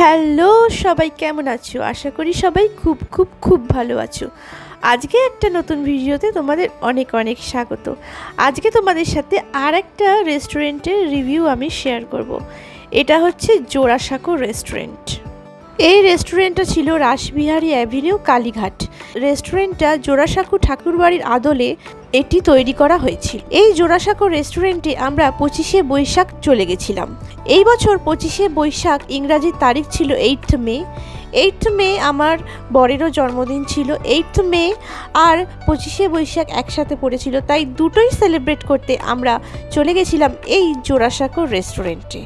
Hello, সবাই কেমন আছো? আশা করি সবাই খুব খুব খুব ভালো আছো। আজকে একটা নতুন ভিডিওতে তোমাদের অনেক অনেক স্বাগত। আজকে তোমাদের সাথে আর একটা রেস্টুরেন্টের রিভিউ আমি শেয়ার করব। এটা হচ্ছে জোড়াসাঁকো রেস্টুরেন্ট এই রেস্টুরেন্টটা ছিল রাসবিহারী অ্যাভিনিউ কালীঘাট। রেস্টুরেন্টটা জোড়াসাঁকো ঠাকুরবাড়ির আদলে এটি তৈরি করা হয়েছিল। এই জোড়াসাঁকো রেস্টুরেন্টে আমরা পঁচিশে বৈশাখ চলে গেছিলাম। এই বছর পঁচিশে বৈশাখ ইংরাজির তারিখ ছিল এইট মে। এইট মে আমার বরেরও জন্মদিন ছিল। এইট মে আর পঁচিশে বৈশাখ একসাথে পড়েছিল। তাই দুটোই সেলিব্রেট করতে আমরা চলে গেছিলাম এই জোড়াসাঁকো রেস্টুরেন্টে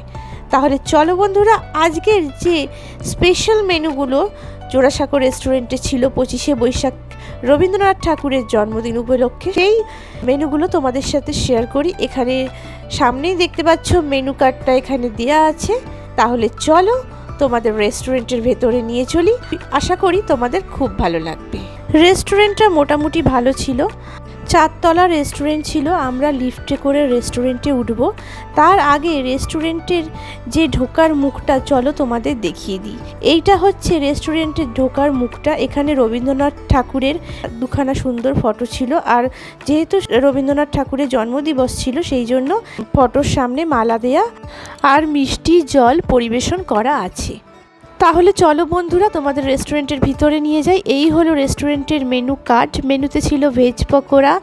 তাহলে চলো বন্ধুরা, আজকের যে স্পেশাল মেনুগুলো জোড়াসাঁকো রেস্টুরেন্টে ছিল পঁচিশে বৈশাখ রবীন্দ্রনাথ ঠাকুরের জন্মদিন উপলক্ষে, সেই মেনুগুলো তোমাদের সাথে শেয়ার করি। এখানে সামনেই দেখতে পাচ্ছ মেনু কার্ডটা এখানে দেওয়া আছে। তাহলে চলো তোমাদের রেস্টুরেন্টের ভেতরে নিয়ে চলি। আশা করি তোমাদের খুব ভালো লাগবে। রেস্টুরেন্টটা মোটামুটি ভালো ছিল। চারতলা রেস্টুরেন্ট ছিল, আমরা লিফটে করে রেস্টুরেন্টে উঠব। তার আগে রেস্টুরেন্টের যে ঢোকার মুখটা, চলো তোমাদের দেখিয়ে দিই। এইটা হচ্ছে রেস্টুরেন্টের ঢোকার মুখটা। এখানে রবীন্দ্রনাথ ঠাকুরের দুখানা সুন্দর ফটো ছিল। আর যেহেতু রবীন্দ্রনাথ ঠাকুরের জন্মদিবস ছিল, সেই জন্য ফটোর সামনে মালা দেয়া আর মিষ্টি জল পরিবেশন করা আছে। তাহলে চলো বন্ধুরা, তোমাদের রেস্টুরেন্টের ভিতরে নিয়ে যাই। এই হলো রেস্টুরেন্টের মেনু কার্ড মেনুতে ছিল veg pakora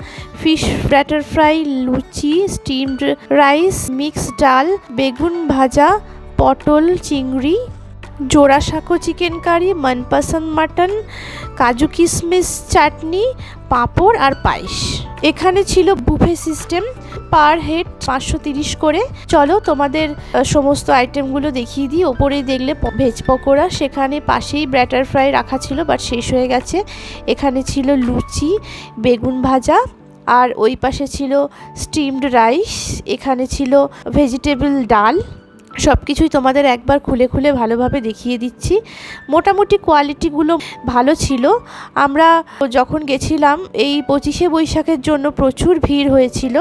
fish batter fry luchi steamed rice mix dal, বেগুন ভাজা, পটল, চিংড়ি, জোড়া শাকো চিকেন কারি মনপসন্দ মাটন কাজু কিশমিশ চাটনি, পাঁপড় আর পায়েস। এখানে ছিল বুফে সিস্টেম, পার হেড পাঁচশো তিরিশ করে। চলো তোমাদের সমস্ত আইটেমগুলো দেখিয়ে দিই। ওপরেই দেখলে ভেজ পকোড়া, সেখানে পাশেই ব্যাটার ফ্রাই রাখা ছিল, বাট শেষ হয়ে গেছে। এখানে ছিল লুচি, বেগুন ভাজা, আর ওই পাশে ছিল স্টিমড রাইস, এখানে ছিল ভেজিটেবল ডাল। সব কিছুই তোমাদের একবার খুলে খুলে ভালোভাবে দেখিয়ে দিচ্ছি। মোটামুটি কোয়ালিটিগুলো ভালো ছিল। আমরা যখন গেছিলাম, এই পঁচিশে বৈশাখের জন্য প্রচুর ভিড় হয়েছিল।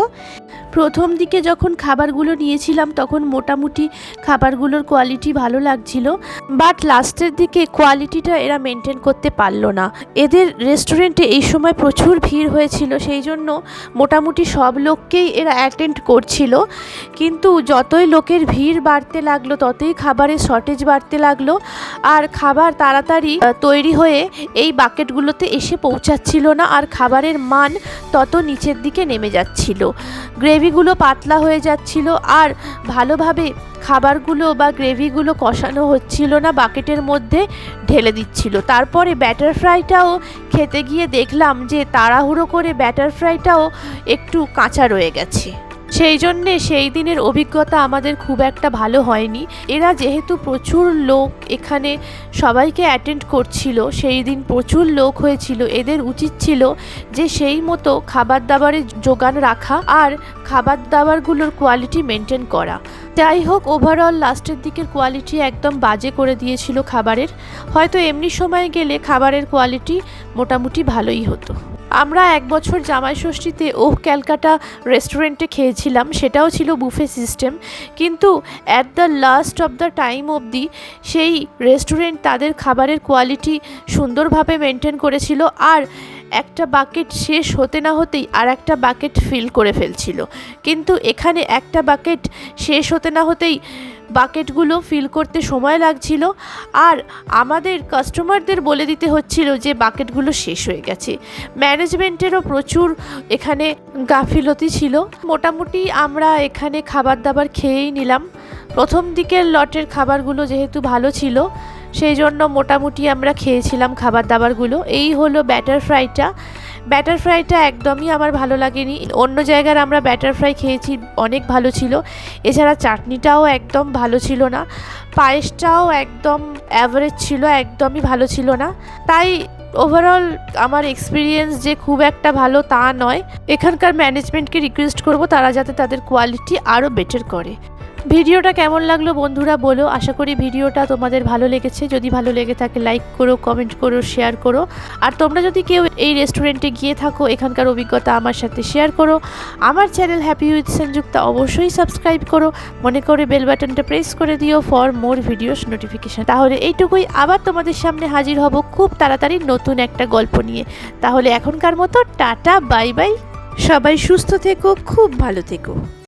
প্রথম দিকে যখন খাবারগুলো নিয়েছিলাম, তখন মোটামুটি খাবারগুলোর কোয়ালিটি ভালো লাগছিল। বাট লাস্টের দিকে কোয়ালিটিটা এরা মেনটেন করতে পারল না। এদের রেস্টুরেন্টে এই সময় প্রচুর ভিড় হয়েছিল, সেই জন্য মোটামুটি সব লোককেই এরা অ্যাটেন্ড করছিল। কিন্তু যতই লোকের ভিড় বাড়তে লাগল, ততই খাবারের শর্টেজ বাড়তে লাগল আর খাবার তাড়াতাড়ি তৈরি হয়ে এই বাকেটগুলোতে এসে পৌঁছাচ্ছিল না আর খাবারের মান তত নিচের দিকে নেমে যাচ্ছিল। গ্রেভিগুলো পাতলা হয়ে যাচ্ছিল আর ভালোভাবে খাবারগুলো বা গ্রেভিগুলো কষানো হচ্ছিল না বাকেটের মধ্যে ঢেলে দিচ্ছিল। তারপরে ব্যাটার ফ্রাইটাও খেতে গিয়ে দেখলাম যে তাড়াহুড়ো করে ব্যাটার ফ্রাইটাও একটু কাঁচা রয়ে গেছে। সেই জন্যে সেই দিনের অভিজ্ঞতা আমাদের খুব একটা ভালো হয়নি। এরা যেহেতু প্রচুর লোক এখানে সবাইকে অ্যাটেন্ড করছিল, সেই দিন প্রচুর লোক হয়েছিল। এদের উচিত ছিল যে সেই মতো খাবার দাবারের যোগান রাখা আর খাবার দাবারগুলোর কোয়ালিটি মেনটেন করা। যাই হোক ওভারঅল লাস্টের দিকের কোয়ালিটি একদম বাজে করে দিয়েছিল খাবারের। হয়তো এমনি সময় গেলে খাবারের কোয়ালিটি মোটামুটি ভালোই হতো। আমরা এক বছর জামাই ষষ্ঠীতে ওহ ক্যালকাটা রেস্টুরেন্টে খেয়েছিলাম, সেটাও ছিল বুফে সিস্টেম। কিন্তু at the last of the time অবধি সেই রেস্টুরেন্ট তাদের খাবারের কোয়ালিটি সুন্দরভাবে মেনটেন করেছিল আর একটা বাকেট শেষ হতে না হতেই আর একটা বাকেট ফিল করে ফেলছিল। কিন্তু এখানে একটা বাকেট শেষ হতে না হতেই বাকেটগুলো ফিল করতে সময় লাগছিল আর আমাদের কাস্টমারদের বলে দিতে হচ্ছিল যে বাকেটগুলো শেষ হয়ে গেছে। ম্যানেজমেন্টেরও প্রচুর এখানে গাফিলতি ছিল। মোটামুটি আমরা এখানে খাবার দাবার খেয়েই নিলাম। প্রথম দিকের লটের খাবারগুলো যেহেতু ভালো ছিল, সেই জন্য মোটামুটি আমরা খেয়েছিলাম খাবার দাবারগুলো এই হলো ব্যাটার ফ্রাইটা ব্যাটার ফ্রাইটা একদমই আমার ভালো লাগেনি। অন্য জায়গার আমরা ব্যাটার ফ্রাই খেয়েছি, অনেক ভালো ছিল। এছাড়া চাটনিটাও একদম ভালো ছিল না। পায়েসটাও একদম অ্যাভারেজ ছিল, একদমই ভালো ছিল না। তাই ওভারঅল আমার এক্সপিরিয়েন্স যে খুব একটা ভালো তা নয়। এখানকার ম্যানেজমেন্টকে রিকোয়েস্ট করব, তারা যাতে তাদের কোয়ালিটি আরও বেটার করে। ভিডিওটা কেমন লাগল বন্ধুরা বলো। আশা করি ভিডিওটা তোমাদের ভালো লেগেছে। যদি ভালো লেগে থাকে লাইক করো কমেন্ট করো শেয়ার করো। আর তোমরা যদি কেউ এই রেস্টুরেন্টে গিয়ে থাকো, এখানকার অভিজ্ঞতা আমার সাথে শেয়ার করো। আমার চ্যানেল হ্যাপি উইথ সংযুক্তা অবশ্যই সাবস্ক্রাইব করো। মনে করে বেল বাটনটা প্রেস করে দিও ফর মোর ভিডিওস নোটিফিকেশান তাহলে এইটুকুই। আবার তোমাদের সামনে হাজির হব খুব তাড়াতাড়ি নতুন একটা গল্প নিয়ে। তাহলে এখনকার মতো টাটা বাই বাই সবাই সুস্থ থেকো, খুব ভালো থেকো।